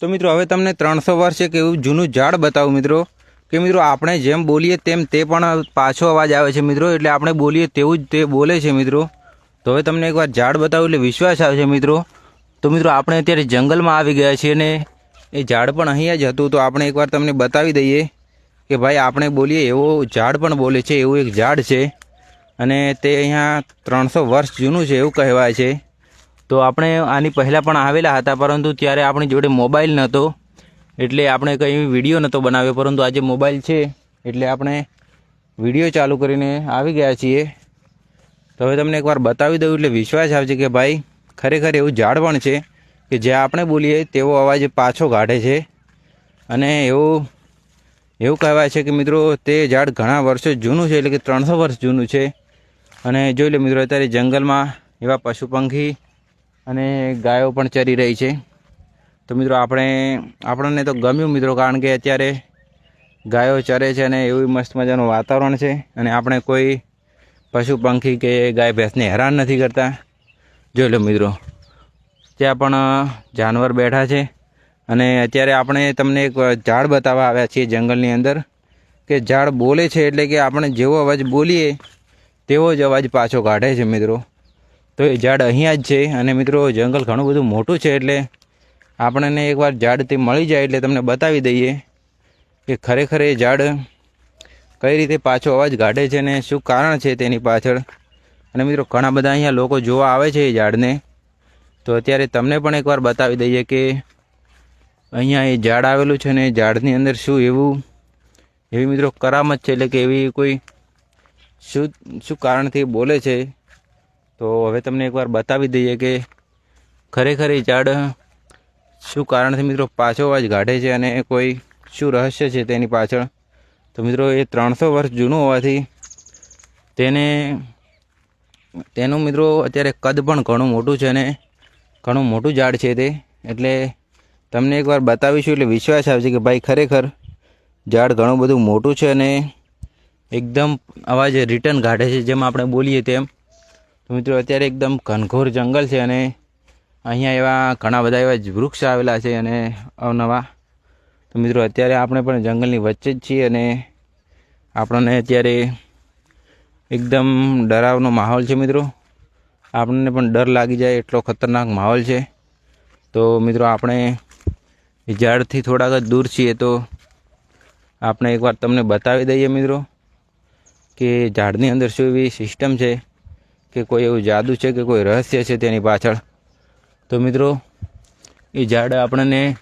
તો મિત્રો, હવે તમને ત્રણસો વર્ષ એક એવું જૂનું ઝાડ બતાવું મિત્રો. કે મિત્રો, આપણે જેમ બોલીએ તેમ તે પણ પાછો અવાજ આવે છે મિત્રો. એટલે આપણે બોલીએ તેવું જ તે બોલે છે મિત્રો. તો હવે તમને એકવાર ઝાડ બતાવું એટલે વિશ્વાસ આવે છે મિત્રો. તો મિત્રો, આપણે અત્યારે જંગલમાં આવી ગયા છીએ અને એ ઝાડ પણ અહીંયા જ હતું. તો આપણે એકવાર તમને બતાવી દઈએ કે ભાઈ, આપણે બોલીએ એવો ઝાડ પણ બોલે છે, એવું એક ઝાડ છે. અને તે અહીંયા ત્રણસો વર્ષ જૂનું છે એવું કહેવાય છે. તો આપણે આની પહેલાં પણ આવેલા હતા, પરંતુ ત્યારે આપણી જોડે મોબાઈલ નહોતો એટલે આપણે કંઈ વીડિયો નહોતો બનાવ્યો, પરંતુ આજે મોબાઈલ છે. એટલે આપણે વીડિયો ચાલુ કરીને આવી ગયા છીએ. તો હવે તમને એકવાર બતાવી દઉં, એટલે વિશ્વાસ આવશે કે ભાઈ, ખરેખર એવું ઝાડ પણ છે કે જે આપણે બોલીએ તેવો અવાજ પાછો કાઢે છે. અને એવું એવું કહેવાય છે કે મિત્રો, તે ઝાડ ઘણા વર્ષો જૂનું છે, એટલે કે ત્રણસો વર્ષ જૂનું છે. અને જોઈ લો મિત્રો, અત્યારે જંગલમાં એવા પશુ પંખી અને ગાયો પણ ચરી રહી છે. તો મિત્રો આપણે, આપણને તો ગમ્યું મિત્રો, કારણ કે અત્યારે ગાયો ચરે છે અને એવું મસ્ત મજાનું વાતાવરણ છે. અને આપણે કોઈ પશુ પંખી કે ગાય ભેંસને હેરાન નથી કરતા. જોઈ લો મિત્રો, ત્યાં પણ જાનવર બેઠા છે. અને અત્યારે આપણે તમને એક ઝાડ બતાવવા આવ્યા છીએ જંગલની અંદર, કે ઝાડ બોલે છે એટલે કે આપણે જેવો અવાજ બોલીએ, તેવો જ અવાજ પાછો કાઢે છે મિત્રો. તો એ ઝાડ અહીંયા જ છે અને મિત્રો, જંગલ ઘણું બધું મોટું છે એટલે આપણને એકવાર ઝાડ તે મળી જાય એટલે તમને બતાવી દઈએ કે ખરેખર એ ઝાડ કઈ રીતે પાછો અવાજ કાઢે છે અને શું કારણ છે તેની પાછળ. અને મિત્રો, ઘણા બધા અહીંયા લોકો જોવા આવે છે એ ઝાડને. તો અત્યારે તમને પણ એકવાર બતાવી દઈએ કે અહીંયા એ ઝાડ આવેલું છે ને ઝાડની અંદર શું એવું, એવી મિત્રો કરામત છે એટલે કે એવી કોઈ શું શું કારણથી બોલે છે. તો હવે તમને એકવાર બતાવી દઈએ કે ખરેખર એ ઝાડ શું કારણથી મિત્રો પાછો અવાજ કાઢે છે અને કોઈ શું રહસ્ય છે તેની પાછળ? તો મિત્રો એ ત્રણસો વર્ષ જૂનું હોવાથી તેને, તેનું મિત્રો અત્યારે કદ પણ ઘણું મોટું છે અને ઘણું મોટું ઝાડ છે તે. એટલે તમને એકવાર બતાવીશું એટલે વિશ્વાસ આવશે કે ભાઈ ખરેખર ઝાડ ઘણું બધું મોટું છે અને એકદમ અવાજ રિટર્ન કાઢે છે જેમ આપણે બોલીએ તેમ. તો મિત્રો, અત્યારે એકદમ ઘનઘોર જંગલ છે અને અહીંયા એવા ઘણા બધા એવા વૃક્ષ આવેલા છે અને અવનવા. તો મિત્રો, અત્યારે આપણે પણ જંગલની વચ્ચે જ છીએ અને આપણને અત્યારે એકદમ ડરાવનો માહોલ છે મિત્રો. આપણને પણ ડર લાગી જાય એટલો ખતરનાક માહોલ છે. તો મિત્રો, આપણે ઝાડથી થોડાક જ દૂર છીએ તો આપણે એકવાર તમને બતાવી દઈએ મિત્રો, કે ઝાડની અંદર શું એવી સિસ્ટમ છે. કે કોઈ એવું જાદુ છે કે કોઈ રહસ્ય છે તેની પાછળ? તો મિત્રો, એ ઝાડ આપણને,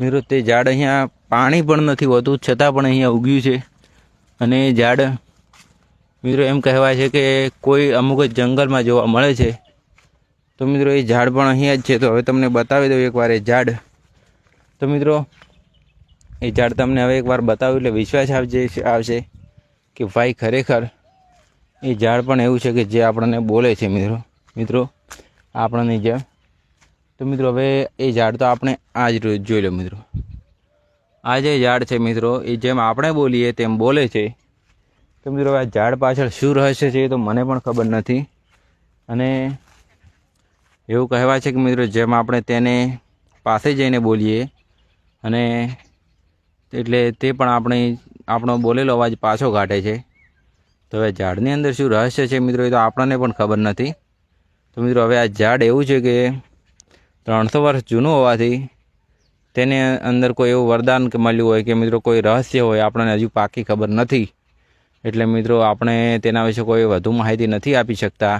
મિત્રો, તે ઝાડ અહીંયા પાણી પણ નથી હોતું, છતાં પણ અહીંયા ઉગ્યું છે. અને એ ઝાડ, મિત્રો, એમ કહેવાય છે કે કોઈ અમુક જ જંગલમાં જોવા મળે છે. તો મિત્રો, એ ઝાડ પણ અહીંયા જ છે. તો હવે તમને બતાવી દઉં એકવાર એ ઝાડ. તો મિત્રો, એ ઝાડ તમને હવે એકવાર બતાવ્યું એટલે વિશ્વાસ આવજે આવશે કે ભાઈ, ખરેખર એ ઝાડ પણ એવું છે કે જે આપણને બોલે છે, મિત્રો. મિત્રો, આપણને જેમ તો મિત્રો, હવે એ ઝાડ તો આપણે આ જ રોજ જોઈ લો, મિત્રો. આ જે ઝાડ છે, મિત્રો, એ જેમ આપણે બોલીએ તેમ બોલે છે. તો મિત્રો આ ઝાડ પાછળ શું રહસ્ય છે એ તો મને પણ ખબર નથી. અને એવું કહેવાય છે કે, મિત્રો, જેમ આપણે તેને પાસે જઈને બોલીએ અને એટલે તે પણ આપણે આપણો બોલેલો અવાજ પાછો કાઢે છે. તો હવે ઝાડની અંદર શું રહસ્ય છે મિત્રો, એ તો આપણને પણ ખબર નથી. તો મિત્રો, હવે આ ઝાડ એવું છે કે ત્રણસો વર્ષ જૂનું હોવાથી તેને અંદર કોઈ એવું વરદાન મળ્યું હોય કે મિત્રો કોઈ રહસ્ય હોય, આપણને હજુ પાકી ખબર નથી. એટલે મિત્રો, આપણે તેના વિશે કોઈ વધુ માહિતી નથી આપી શકતા.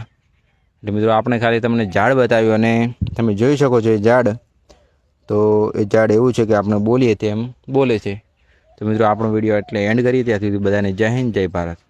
એટલે મિત્રો, આપણે ખાલી તમને ઝાડ બતાવ્યું અને તમે જોઈ શકો છો એ ઝાડ. તો એ ઝાડ એવું છે કે આપણે બોલીએ તેમ બોલે છે. તો મિત્રો, આપણો વીડિયો એટલે એન્ડ કરીએ ત્યાં સુધી બધાને જય હિન્દ, જય ભારત.